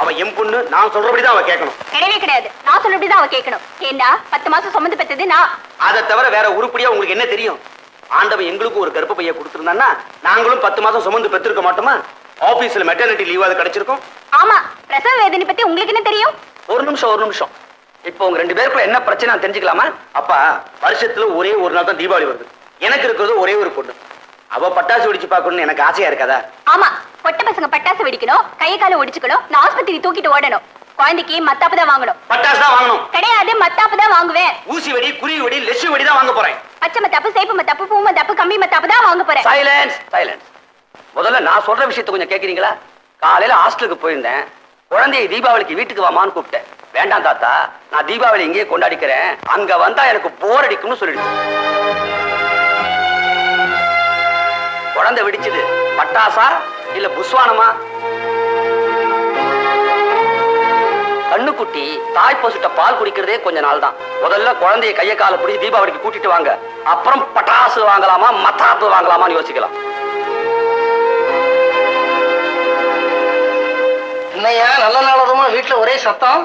அவ என் பொண்ணு நான் சொல்றபடிதான் அவ கேட்கணும். கிடையவே கிடையாது. நான் சொல்லபடிதான் அவ கேட்கணும். ஏன்னா பத்து மாசம் சுமந்து பெற்றது நான்? அதை தவிர வேற உருப்படியா உங்களுக்கு என்ன தெரியும்? ஆண்டவன் எங்களுக்கும் ஒரு கருப்பு பைய கொடுத்திருந்தான்னா நாங்களும் பத்து மாசம் சுமந்து பெற்றிருக்க மாட்டோமா? ஆபீஸ்ல மெட்டர்னிட்டி லீவ் அது கிடைச்சிருக்கும். ஆமா பிரசவ வேதனை பத்தி உங்களுக்கு என்ன தெரியும்? ஒரு நிமிஷம் ஒரு நிமிஷம். இப்போ உங்க ரெண்டு பேருக்குள்ள என்ன பிரச்சனை தெரிஞ்சுக்கலாமா? அப்பா வருஷத்துல ஒரே ஒரு நாள் தான் தீபாவளி வருது. எனக்கு இருக்கிறது ஒரே ஒரு பொண்ணு. அவ பட்டாசு வெடிச்சு பார்க்கணும்னு எனக்கு ஆசையா இருக்காதா? ஆமா பொட்ட பசங்க பட்டாசு வெடிக்கணும் கையை காலை ஒடிச்சுக்கணும் நான் ஆஸ்பத்திரி தூக்கிட்டு ஓடணும். குழந்தைக்கு மத்தாப்பு தான் வாங்கணும். பட்டாசு தான் வாங்கணும். கிடையாது மத்தாப்பு தான் வாங்குவேன். ஊசி வெடி குருவி வெடி லெஸ்ஸு வெடி தான் வாங்க போறேன். பச்சை மத்தாப்பு சேப்பு மத்தாப்பு பூ மத்தாப்பு கம்பி மத்தாப்பு தான் வாங்க போறேன். சைலன்ஸ் சைலன்ஸ் முதல்ல நான் சொல்ற விஷயத்தை கொஞ்சம் கேக்குறீங்களா? காலையில ஹாஸ்டலுக்கு போயிருந்தேன். குழந்தையை தீபாவளிக்கு வீட்டுக்கு வாமான்னு கூப்பிட்டேன். வேண்டாம் தாத்தா நான் தீபாவளி இங்கேயே கொண்டாடிக்கிறேன். அங்க வந்தா எனக்கு போர் அடிக்கும்னு சொல்லிடுச்சு. குழந்தை வெடிச்சது. பட்டாசா இல்ல புஸ்வானமா? கண்ணுக்குட்டி தாய் பசுட்ட பால் குடிக்கிறதே கொஞ்ச நாள் தான் முதல்ல குழந்தைய கைய கால பிடிச்சி தீபாவளிக்கு கூட்டிட்டு வாங்க. அப்புறம் பட்டாசு வாங்கலாமா மத்தாப்பு வாங்கலாமான்னு யோசிக்கலாம். என்னையா நல்ல நாளதுமா வீட்டுல ஒரே சத்தம்.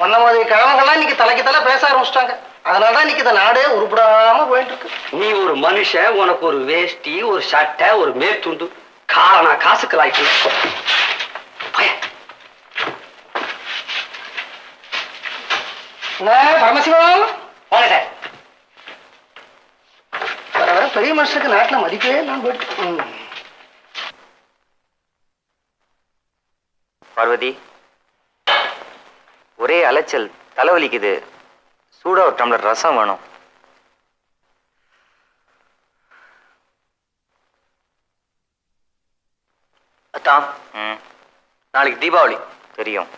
பண்ண மாதிரி கிழமைகள்லாம் இன்னைக்கு தலைக்கு தலை பேச ஆரம்பிச்சிட்டாங்க. அதனாலதான் இன்னைக்கு இந்த நாடே உருப்படாம போயிட்டு இருக்கு நீ ஒரு மனுஷன் உனக்கு ஒரு வேஷ்டி ஒரு சட்டை ஒரு மேற்துண்டு. காரணா காசுக்கு லாய்க்கு பரமசிவம்? சார். வர வர பெரிய மனுஷனுக்கு நாட்டுல மதிப்பே நான் போயிட்டு. பார்வதி ஒரே அலைச்சல் தலைவலிக்குது. சூடா ஒரு டம்ளர் ரசம் வேணும். அத்தான் நாளைக்கு தீபாவளி. தெரியும்.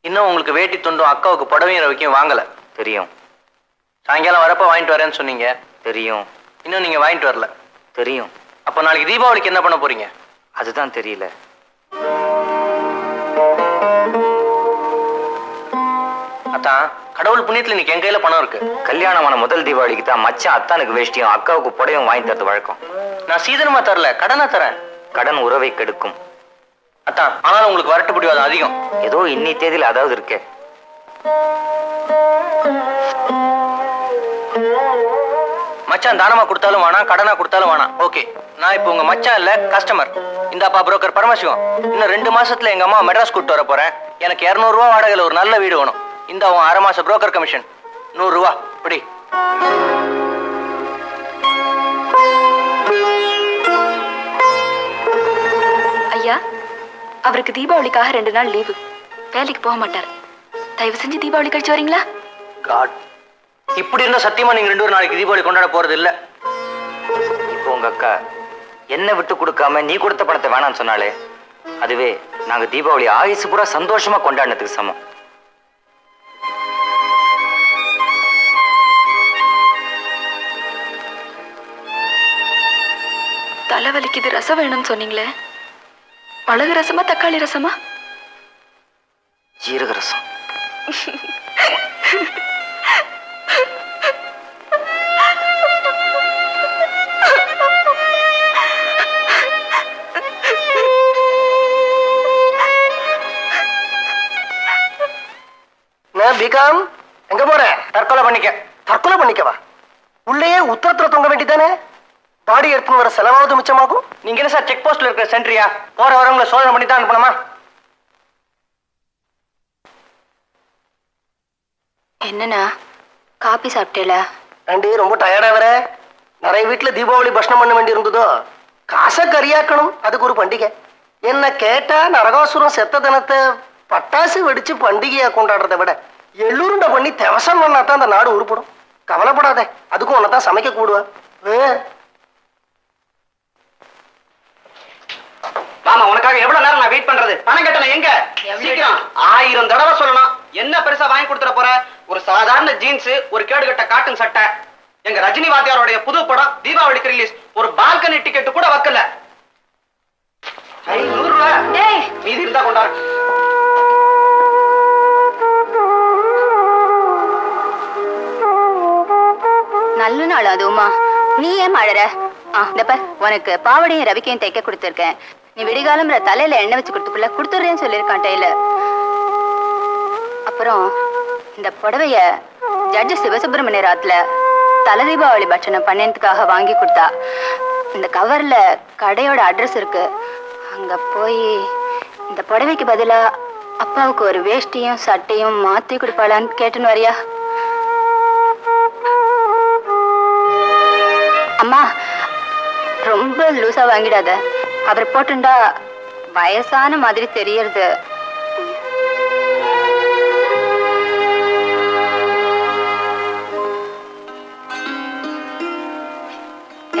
இன்னும் உங்களுக்கு வேட்டி துண்டும் அக்காவுக்கு புடவையும் ரவிக்கும் வாங்கல. தெரியும். சாயங்காலம் வரப்ப வாங்கிட்டு வரேன்னு சொன்னீங்க. தெரியும். இன்னும் நீங்க வாங்கிட்டு வரல. தெரியும். அப்போ நாளைக்கு தீபாவளிக்கு என்ன பண்ண போறீங்க? அதுதான் தெரியல. அத்தான் கடவுள் புண்ணியத்துல இன்னைக்கு என் கையில பணம் இருக்கு. கல்யாணமான முதல் தீபாவளிக்கு தான் மச்சான் அத்தானுக்கு வேஷ்டியும் அக்காவுக்கு புடவையும் வாங்கி தரது வழக்கம். நான் சீதனமா தரல கடனா தரேன். கடன் உறவை கெடுக்கும். அத்தான் ஆனாலும் உங்களுக்கு வரட்டு பிடிவாதம் அதிகம். ஏதோ இன்னி தேதியில அதாவது இருக்கே. மச்சான் தானமா கொடுத்தாலும் வேணாம் கடனா கொடுத்தாலும் வேணாம் ஓகே நான் இப்போ உங்க மச்சான் இல்ல கஸ்டமர் இந்தாப்பா புரோக்கர் பரமசிவம். இன்னும் ரெண்டு மாசத்துல எங்க அம்மா மெட்ராஸ் கூட்டு வர போறேன். எனக்கு 200 ரூபா வாடகையில ஒரு நல்ல வீடு வேணும். இந்த உன் அரை மாச புரோக்கர் கமிஷன் நூறு ரூபா. இப்படி ஐயா அவருக்கு தீபாவளிக்காக ரெண்டு நாள் லீவு. வேலைக்கு போக மாட்டார். தயவு செஞ்சு தீபாவளி கழிச்சு வரீங்களா? காட் இப்படி இருந்தா சத்தியமா நீங்க ரெண்டு பேரும் நாளைக்கு தீபாவளி கொண்டாட போறது இல்ல. இப்போ உங்க அக்கா என்ன விட்டு கொடுக்காம நீ கொடுத்த பணத்தை வேணாம்னு சொன்னாலே அதுவே நாங்க தீபாவளி ஆயுசு பூரா சந்தோஷமா கொண்டாடினதுக்கு சமம். தலைவலிக்குது ரசம் வேணும்னு சொன்னீங்களே? மிளகு ரசமா தக்காளி ரசமா? ஜீரக ரசம். பிகாம் எங்க போற? தற்கொலை பண்ணிக்க. தற்கொலை பண்ணிக்கவா? உள்ளேயே உத்தரத்துல தொங்க வேண்டியதானே பாடி எடுத்துன்னு வர செலவாவது மிச்சமாகும்? நீங்க என்ன சார் செக் போஸ்ட்ல இருக்கிற சென்ட்ரியா? போற வரவங்களை சோதனை பண்ணி தான் அனுப்பணுமா என்னண்ணா? காபி சாப்பிட்டேல? ஆண்டி ரொம்ப டயர்டா வர? நிறைய வீட்டுல தீபாவளி பஷ்ணம் பண்ண வேண்டி இருந்ததோ? காசை கரியாக்கணும் அதுக்கு ஒரு பண்டிகை. என்ன கேட்டா நரகாசுரம் செத்த தினத்தை பட்டாசு வெடிச்சு பண்டிகையா கொண்டாடுறதை விட எள்ளுருண்டை பண்ணி தெவசம் பண்ணா தான் அந்த நாடு உருப்படும். கவலைப்படாத. அதுக்கும் உன்னை தான் சமைக்க கூடுவா. மாமா உனக்காக எவ்வளவு நேரம் நான் வெயிட் பண்றது? பணம் கட்டணும் எங்க? சீக்கிரம். ஆயிரம் தடவை சொல்லணும். என்ன பெருசா வாங்கி கொடுத்துற போற? ஒரு சாதாரண ஜீன்ஸ் ஒரு கேடுகட்ட காட்டன் சட்டை. எங்க ரஜினி வாத்தியாரோடைய புது படம் தீபாவளிக்கு ரிலீஸ் ஒரு பால்கனி டிக்கெட் கூட வைக்கல. நூறு ரூபாய் மீதி இருந்தா கொண்டாரு நல்ல நாள் அதுவுமா நீ ஏன் அழற உனக்கு பாவடையும் ரவிக்கையும் தைக்க கொடுத்துருக்கேன். நீ விடிகாலம்ல தலையில எண்ணெய் வச்சு கொடுத்துக்குள்ள கொடுத்துறேன்னு சொல்லியிருக்கான் டெய்லர். அப்புறம் இந்த புடவைய ஜட்ஜு சிவசுப்பிரமணிய ராத்துல தல தீபாவளி பட்சணம் பண்ணினதுக்காக வாங்கி கொடுத்தா. இந்த கவர்ல கடையோட அட்ரஸ் இருக்கு. அங்க போய் இந்த புடவைக்கு பதிலா அப்பாவுக்கு ஒரு வேஷ்டியும் சட்டையும் மாத்தி கொடுப்பாளான்னு கேட்டுன்னு வரியா? ரொம்ப லூசா வாங்கிடாத. அவர் போட்டுண்டா வயசான மாதிரி தெரியறது.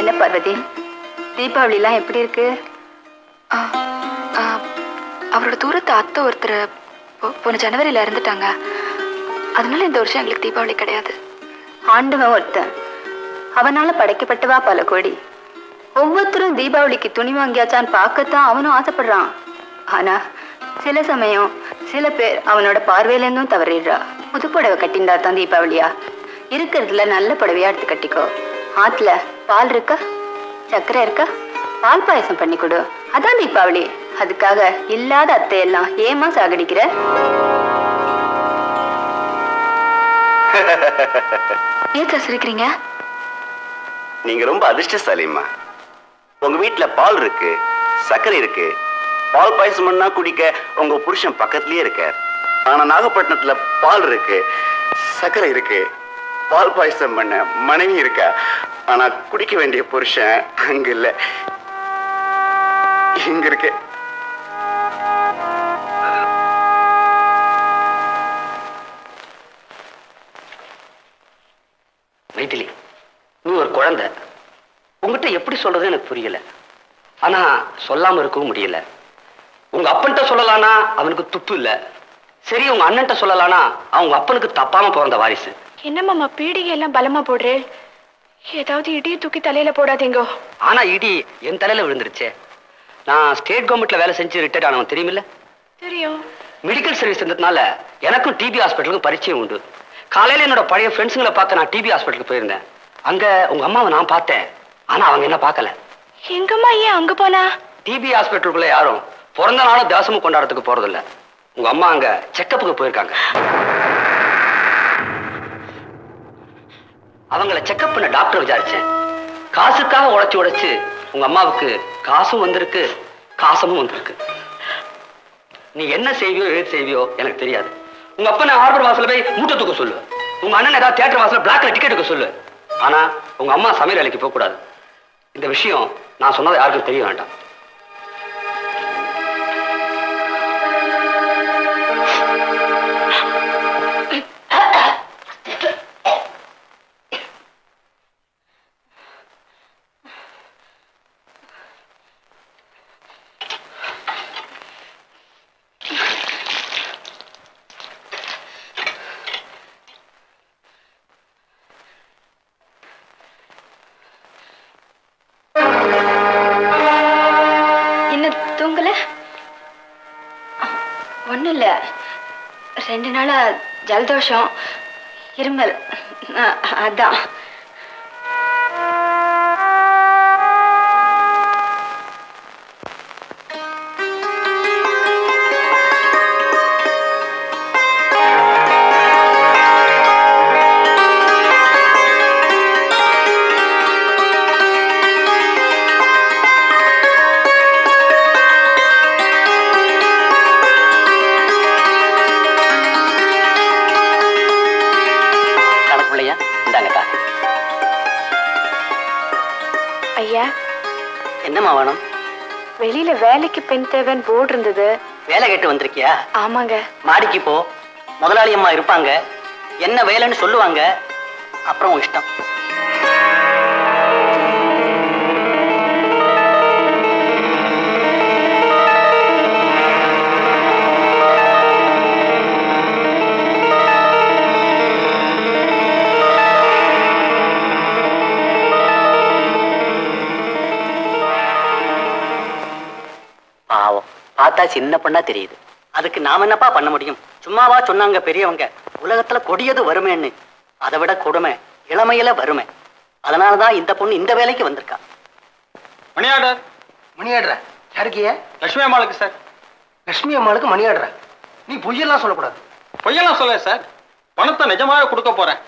என்ன பார்வதி? தீபாவளிலாம் எப்படி இருக்கு? அவரோட தூரத்து அத்தை ஒருத்தர் போன ஜனவரியில இறந்துட்டாங்க. அதனால இந்த வருஷம் எங்களுக்கு தீபாவளி கிடையாது. ஆண்டவன் ஒருத்தன். அவனால படைக்கப்பட்டவா பல கோடி. ஒவ்வொருத்தரும் தீபாவளிக்கு துணி வாங்கியாச்சான்னு பார்க்கத்தான் அவனும் ஆசைப்படுறான். ஆனா சில சமயம் சில பேர் அவனோட பார்வையில இருந்தும் தவறிடுறா. புது புடவை கட்டிண்டா தான் தீபாவளியா? இருக்கிறதுல நல்ல புடவையா எடுத்து கட்டிக்கோ. ஆத்துல பால் இருக்கா? சர்க்கரை இருக்கா? பால் பாயசம் பண்ணி கொடு. அதான் தீபாவளி. அதுக்காக இல்லாத அத்தையெல்லாம் ஏமா சாகடிக்கிற? ஏன் சார் சிரிக்கிறீங்க? நீங்க ரொம்ப அதிர்ஷ்டசாலிம்மா. உங்க வீட்டுல பால் இருக்கு சர்க்கரை இருக்கு பால் பாயசம் பண்ணா குடிக்க உங்க புருஷன் பக்கத்துலயே இருக்கார். ஆனா நாகப்பட்டினத்துல பால் இருக்கு சர்க்கரை இருக்கு பால் பாயசம் பண்ண மனைவி இருக்கா? ஆனா குடிக்க வேண்டிய புருஷன் அங்க இல்ல. இங்க இருக்கு. சொல்றது எனக்கு புரியல. ஆனா சொல்லாம இருக்கவும் முடியல. உங்க அப்பன்கிட்ட சொல்லலானா அவனுக்கு துப்பு இல்ல. சரி உங்க அண்ணன்ட்ட சொல்லலானா அவங்க அப்பனுக்கு தப்பாம பிறந்த வாரிசு. என்ன மாமா பீடிகை எல்லாம் பலமா போடுறே? ஏதாவது இடியை தூக்கி தலையில போடாதீங்க. ஆனா இடி என் தலையில விழுந்துருச்சே. நான் ஸ்டேட் கவர்மெண்ட்ல வேலை செஞ்சு ரிட்டையர்ட் ஆனவன் தெரியுமில்ல? தெரியும். மெடிக்கல் சர்வீஸ் இருந்ததுனால எனக்கும் டிபி ஹாஸ்பிட்டலுக்கும் பரிச்சயம் உண்டு. காலையில என்னோட பழைய ஃப்ரெண்ட்ஸுங்களை பார்க்க நான் டிபி ஹாஸ்பிட்டலுக்கு போயிருந்தேன். அங்க உங்க அம்மாவை நான் பார்த்தேன். ஆனா அவங்க என்ன பார்க்கல. எங்கம்மா ஏன் அங்க போனா? டிபி ஹாஸ்பிட்டலுக்குள்ள யாரும் பிறந்த நாளும் தேசமும் கொண்டாடுறதுக்கு போறதில்ல. உங்க அம்மா அங்க செக்கப்புக்கு போயிருக்காங்க. அவங்கள செக்கப் பண்ண டாக்டர் விசாரிச்சேன். காசுக்காக உழைச்சு உழைச்சு உங்க அம்மாவுக்கு காசும் வந்திருக்கு காசமும் வந்திருக்கு. நீ என்ன செய்வியோ ஏது செய்வியோ எனக்கு தெரியாது. உங்க அப்பனை ஹார்பர் வாசல்ல போய் மூட்டை தூக்க சொல்லு உங்க அண்ணன் ஏதாவது தியேட்டர் வாசல்ல பிளாக்ல டிக்கெட் எடுக்க சொல்லு ஆனா உங்க அம்மா சமையல் வேலைக்கு போக கூடாது இந்த விஷயம் நான் சொன்னதை யாருக்கும் தெரிய வேண்டாம். ஒன்றும் இல்லை. ரெண்டு நாளாக ஜலதோஷம் இருமல். அதான். ஐயா. என்னம்மா வேணும்? வெளியில வேலைக்கு பெண் தேவைன்னு போர்டு இருந்தது. வேலை கேட்டு வந்திருக்கியா? ஆமாங்க. மாடிக்கு போ. முதலாளி அம்மா இருப்பாங்க. என்ன வேலைன்னு சொல்லுவாங்க. அப்புறம் இஷ்டம். பார்த்தா சின்ன பொண்ணா தெரியுது. அதுக்கு நாம என்னப்பா பண்ண முடியும்? சும்மாவா சொன்னாங்க பெரியவங்க. உலகத்துல கொடியது வறுமைன்னு. அதை விட கொடுமை இளமையில வறுமை. அதனாலதான் இந்த பொண்ணு இந்த வேலைக்கு வந்திருக்கா. மணி ஆர்டர் மணி ஆடுற யாருக்கிய லட்சுமி அம்மாளுக்கு சார். லட்சுமி அம்மாளுக்கு மணி ஆடுற நீ பொய்யெல்லாம் சொல்லக்கூடாது. பொய்யெல்லாம் சொல்ல சார். பணத்தை நிஜமாவே கொடுக்க போறேன்.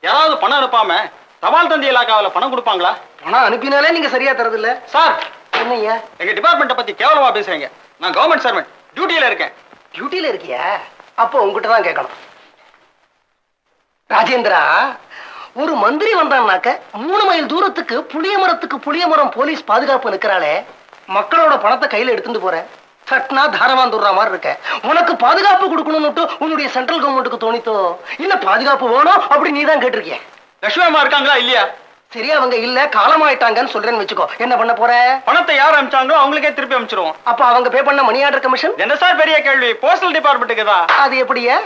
யாராவது பணம் அனுப்பாம தபால் தந்தி இலாக்காவில் பணம் கொடுப்பாங்களா? பணம் அனுப்பினாலே நீங்க சரியா தரதில்ல. சார். என்னய்யா? எங்க டிபார்ட்மெண்ட்டை பத்தி கேவலமா பேசுறீங்க. நான் கவர்மெண்ட் சர்வெண்ட் டியூட்டியில இருக்கேன். டியூட்டியில இருக்கியா? அப்போ உங்ககிட்ட தான் கேட்கணும். ராஜேந்திரா ஒரு மந்திரி வந்தான்னாக்க மூணு மைல் தூரத்துக்கு புளிய மரத்துக்கு புளிய மரம் போலீஸ் பாதுகாப்பு நிக்கிறாளே மக்களோட பணத்தை கையில எடுத்துட்டு போற. சட்னா தாரவாந்துடுற மாதிரி இருக்க. உனக்கு பாதுகாப்பு கொடுக்கணும்னுட்டு உன்னுடைய சென்ட்ரல் கவர்மெண்ட்டுக்கு தோணித்தோ இல்ல பாதுகாப்பு வேணும் அப்படி நீ தான் கேட்டிருக்கிய. லட்சுமி அம்மா இருக்காங்களா இல்லையா? சரியா அவங்க இல்ல காலமாயிட்டாங்கன்னு சொல்றேன்னு வச்சுக்கோ. என்ன பண்ண போற? பணத்தை யார் அனுப்பிச்சாங்களோ அவங்களுக்கே திருப்பி அனுப்பிச்சிருவோம் அப்ப அவங்க பே பண்ண மணி ஆர்டர் கமிஷன் என்ன சார் பெரிய கேள்வி? போஸ்டல் டிபார்ட்மெண்ட்டுக்கு தான். அது எப்படியா?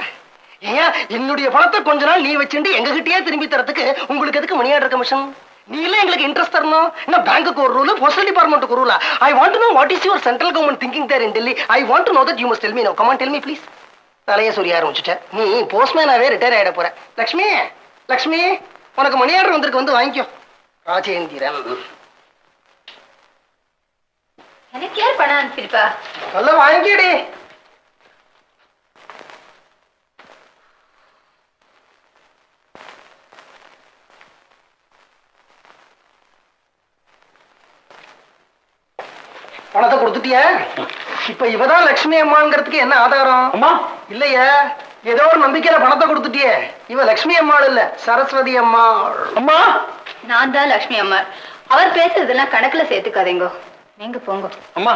ஏன் என்னுடைய பணத்தை கொஞ்ச நாள் நீ வச்சுட்டு எங்க கிட்டயே திரும்பி தரத்துக்கு உங்களுக்கு எதுக்கு மணி ஆர்டர் கமிஷன் நீ இல்ல எங்களுக்கு இன்ட்ரெஸ்ட் தரணும். என்ன பேங்க்குக்கு ஒரு ரூல் போஸ்டல் டிபார்ட்மெண்ட்டுக்கு ரூலா I want know what is your central government thinking there in Delhi I want know that you must tell me no come on tell me please தலைய சொல்லி ஆரம்பிச்சுட்டேன். நீ போஸ்ட்மேனாவே ரிட்டையர் ஆயிட போற. லக்ஷ்மி லக்ஷ்மி. உனக்கு மணி ஆர்டர் வந்திருக்கு வந்து வாங்கிக்கோ. ராஜேந்திரன். எனக்கு யார் பணம் அனுப்பியிருப்பா? நல்ல வாங்கிடி. பணத்தை கொடுத்துட்டியா? இப்ப இவதான் லட்சுமி அம்மாங்கிறதுக்கு என்ன ஆதாரம்? அம்மா. இல்லையா. ஏதோ ஒரு நம்பிக்கையில பணத்தை கொடுத்துட்டியே. இவ லட்சுமி அம்மாள் இல்ல சரஸ்வதி அம்மா அம்மா! நான் தான் லக்ஷ்மி அம்மா அவர் பேசுறதெல்லாம் கணக்குல சேர்த்துக்காதீங்க. நீங்க போங்க. அம்மா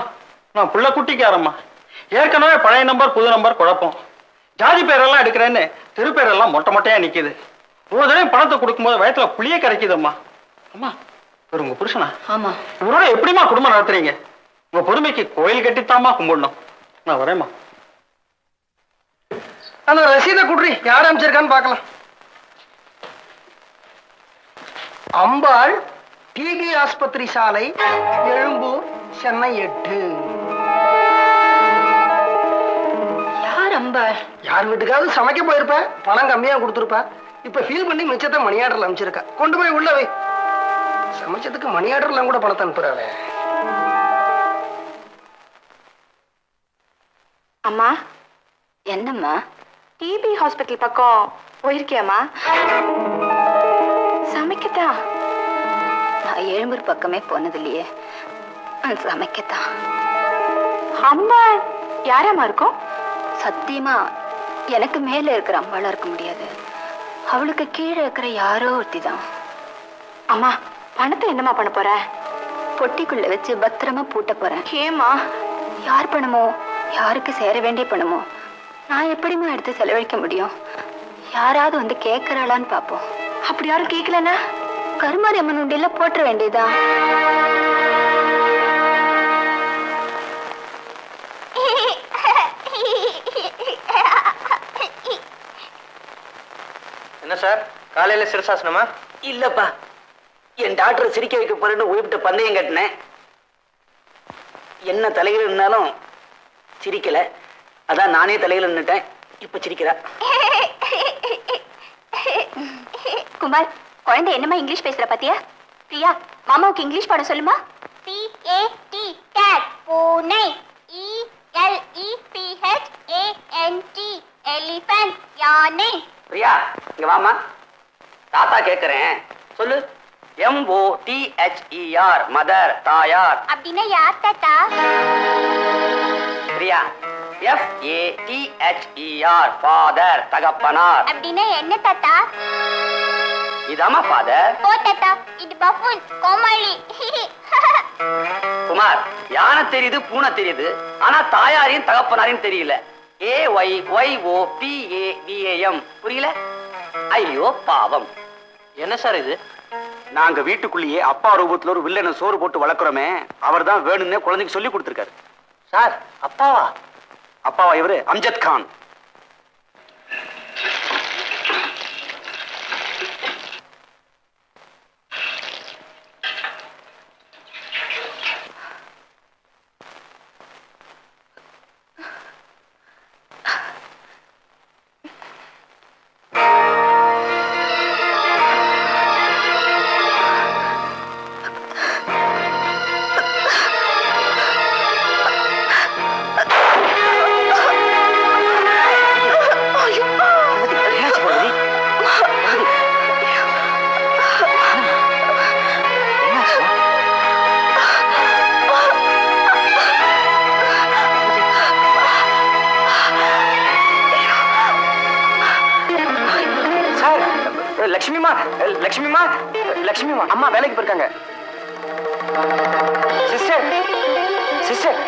நான் புள்ள குட்டிக்காரம்மா. ஏற்கனவே பழைய நம்பர் புது நம்பர் குழப்பம். ஜாதி பேரெல்லாம் எடுக்கிறேன்னு தெரு பேரெல்லாம் மொட்டை மொட்டையா நிக்குது. ஒரு தடவை பணத்தை கொடுக்கும்போது வயத்துல புளிய கரைக்குதம்மா. அம்மா இவர் உங்க புருஷனா? ஆமா. இவரோட எப்படிம்மா குடும்பம் நடத்துறீங்க? உங்க பொறுமைக்கு கோயில் கட்டித்தாம்மா கும்பிடணும். நான் வரேம்மா. அந்த ரசீதை குட்ரி யார் அமைச்சிருக்கான்னு பார்க்கலாம். அம்பாள் டிபி ஆஸ்பத்திரி சாலை எழும்பூர் சென்னை எட்டு. யார் அம்பாள்? யார் வீட்டுக்காவது சமைக்க போயிருப்ப? பணம் கம்மியா கொடுத்துருப்ப. இப்ப ஃபீல் பண்ணி மிச்சத்தை மணி ஆர்டர்ல அமைச்சிருக்கா. கொண்டு போய் உள்ள வை. சமைச்சதுக்கு மணி ஆர்டர்லாம் கூட பணத்தை அனுப்புறாளே. அம்மா என்னம்மா? டிபி ஹாஸ்பிட்டல் பக்கம் போயிருக்கியாம்மா? சமைக்கத்தா நான் எழும்பூர் பக்கமே போனது இல்லையே சமைக்கத்தான் அம்மா யாராம்மா இருக்கும்? சத்தியமா எனக்கு மேல இருக்கிற அம்பாளா இருக்க முடியாது. அவளுக்கு கீழே இருக்கிற யாரோ ஒருத்தி தான் அம்மா பணத்தை என்னம்மா பண்ண போற? பொட்டிக்குள்ள வச்சு பத்திரமா பூட்ட போறேன். ஏம்மா? யார் பணமோ யாருக்கு சேர வேண்டிய பணமோ? நான் எப்படிம்மா எடுத்து செலவழிக்க முடியும்? யாராவது வந்து கேட்கறாளான்னு பார்ப்போம். அப்படி யாரும் கேட்கலன்னா கருமாரி அம்மன் உண்டியல்ல போட்டுற வேண்டியதா? என்ன சார்? காலையில சிரசாசனமா இல்லப்பா. என் டாக்டர் சிரிக்க வைக்க போறேன்னு உயிர்கிட்ட பந்தயம் கட்டினேன். என்ன தலையில நின்னாலும் சிரிக்கல. அதான் நானே தலையில நின்னுட்டேன். இப்ப சிரிக்கிறா. குமார் குழந்தை என்னம்மா இங்கிலீஷ் பேசுற பாத்தியா? பிரியா மாமாவுக்கு இங்கிலீஷ் பாடம் சொல்லுமா? A T cat பூனை E L E P H A N T elephant யானை பிரியா இங்க வாமா தாத்தா கேக்குறேன். சொல்லு. M O T H E R mother தாயார். அப்படின்னா யார் தாத்தா? Priya F A T H E R father தகப்பனார். அப்படின்னா என்ன தாத்தா? இதாமா ஃபாதர் போ தாத்தா. இது பஃபூன் கோமாளி. குமார் யானை தெரியுது பூனை தெரியுது ஆனா தாயாரையும் தகப்பனாரையும் தெரியல. A Y Y O P A V A M புரியல? ஐயோ பாவம். என்ன சார் இது? நாங்க வீட்டுக்குள்ளேயே அப்பா ரூபத்துல ஒரு வில்லனை சோறு போட்டு வளர்க்குறோமே அவர் தான் வேணும்னே குழந்தைக்கு சொல்லி கொடுத்துருக்காரு. சார் அப்பாவா? அப்பாவா இவரு? அம்ஜத் கான். லக்ஷ்மிமா லக்ஷ்மிமா அம்மா வேலைக்கு போயிருக்காங்க. சிஸ்டர் சிஸ்டர்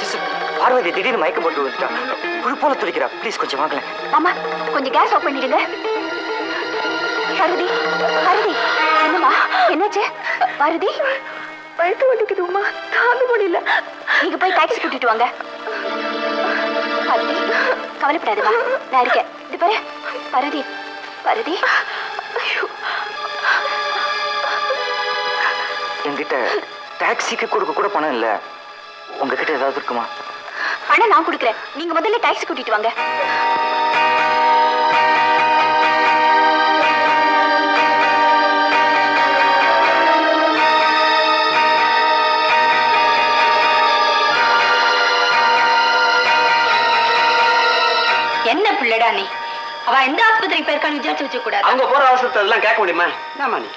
சிஸ்டர் பார்வதி திடீர்னு மயக்கம் போட்டு வந்துட்டா புழு போல துடிக்கிறா. ப்ளீஸ் கொஞ்சம் வாங்கல. மாமா கொஞ்சம் கேஸ் ஆஃப் பண்ணிடுங்க. பாரதி பாரதி என்னம்மா? என்னாச்சு? பாரதி வயிற்று வலிக்குது உமா தாங்க முடியல. நீங்க போய் டாக்ஸி கூட்டிட்டு வாங்க. கவலைப்படாதம்மா. நான் இருக்கேன். இது பாரு பாரதி பாரதி என்கிட்ட டாக்ஸிக்கு கொடுக்க கூட பணம் இல்ல. உங்ககிட்ட ஏதாவது இருக்குமா? பணம் நான் கொடுக்குறேன். நீங்க முதல்ல டாக்ஸி கூட்டிட்டு வாங்க. என்ன பிள்ளைடா நீ? அவ எந்த ஆஸ்பத்திரிக்கு போயிருக்கான்னு விசாரிச்சு வச்ச கூடாது? அவங்க போற அவசரத்தை எல்லாம் கேட்க முடியுமா? என்னம்மா நீ?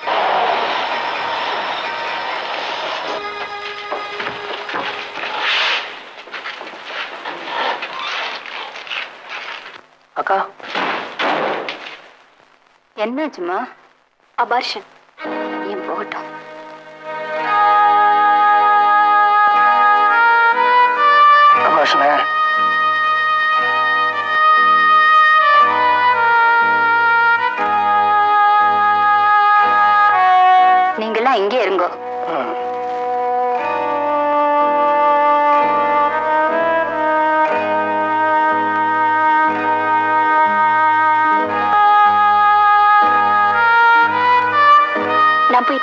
அக்கா. என்னாச்சுமா அபார்ஷன் ஏன் போகட்டும்.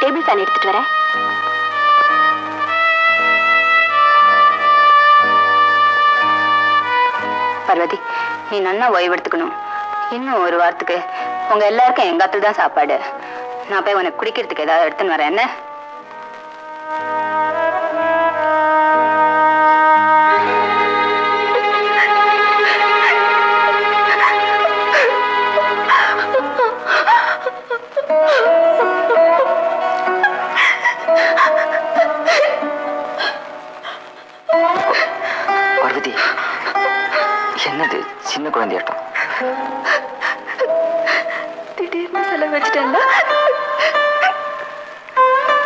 டேபிள் ஃபேன் எடுத்துட்டு வரேன். பார்வதி நீ நன்னா ஓய்வெடுத்துக்கணும் இன்னும் ஒரு வாரத்துக்கு. உங்க எல்லாருக்கும் எங்கத்துல தான் சாப்பாடு. நான் போய் உனக்கு குடிக்கிறதுக்கு ஏதாவது எடுத்துன்னு வரேன் என்ன? சின்ன குழந்தையாட்டம் திடீர்னு செலவு வச்சுட்டேன்ல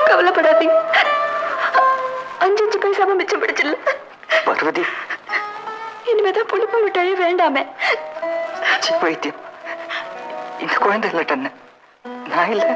கவலைப்படாதீங்க அஞ்சு அஞ்சு பைசாம மிச்சம் பிடிச்சிடல பார்வதி. இனிமேதான் புளிப்பு மிட்டாயே வேண்டாமே. வைத்தியம் இந்த குழந்தை இல்லை டன்னு நான் இல்லை.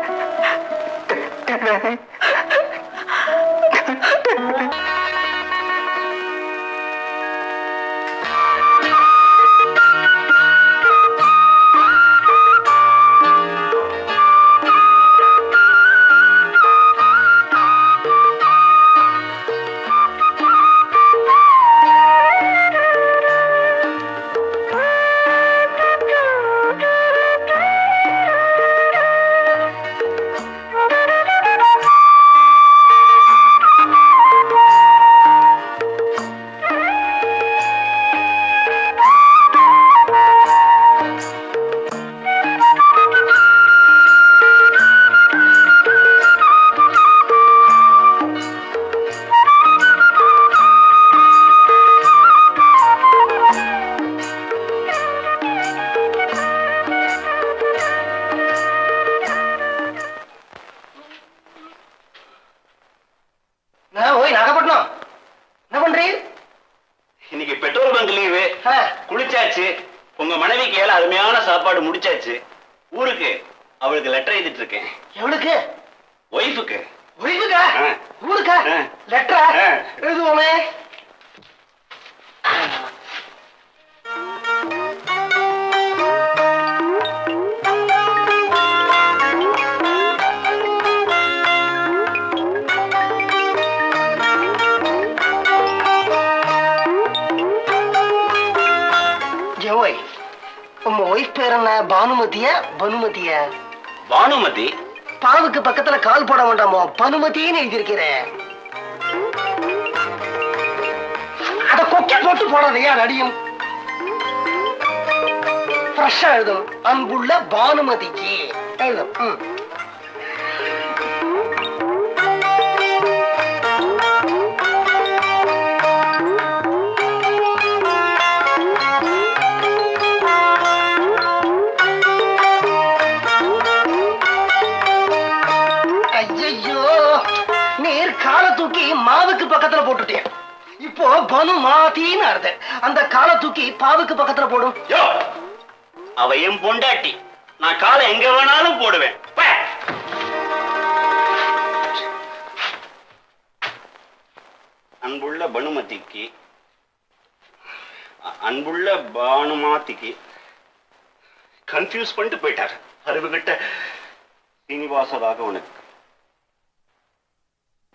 என்ன பானுமதியா பனுமதியா? பானுமதி? பாவுக்கு பக்கத்துல கால் போட வேண்டாமோ? பனுமதின்னு எழுதியிருக்கிறேன் அத கொக்கை போட்டு போடாதையா நடியும் ஃப்ரெஷ்ஷா எழுதும் அன்புள்ள பானுமதிக்கு. எழுதும் பக்கத்துல போட்டுட்டேன். இப்போ பனு மாத்தின்னு அறுத அந்த காலை தூக்கி பாவுக்கு பக்கத்துல போடும். அவ என் பொண்டாட்டி. நான் காலை எங்க வேணாலும் போடுவேன். அன்புள்ள பனுமதிக்கு அன்புள்ள பானுமாத்திக்கு கன்ஃபியூஸ் பண்ணிட்டு போயிட்டார். அறிவுகிட்ட சீனிவாச உனக்கு.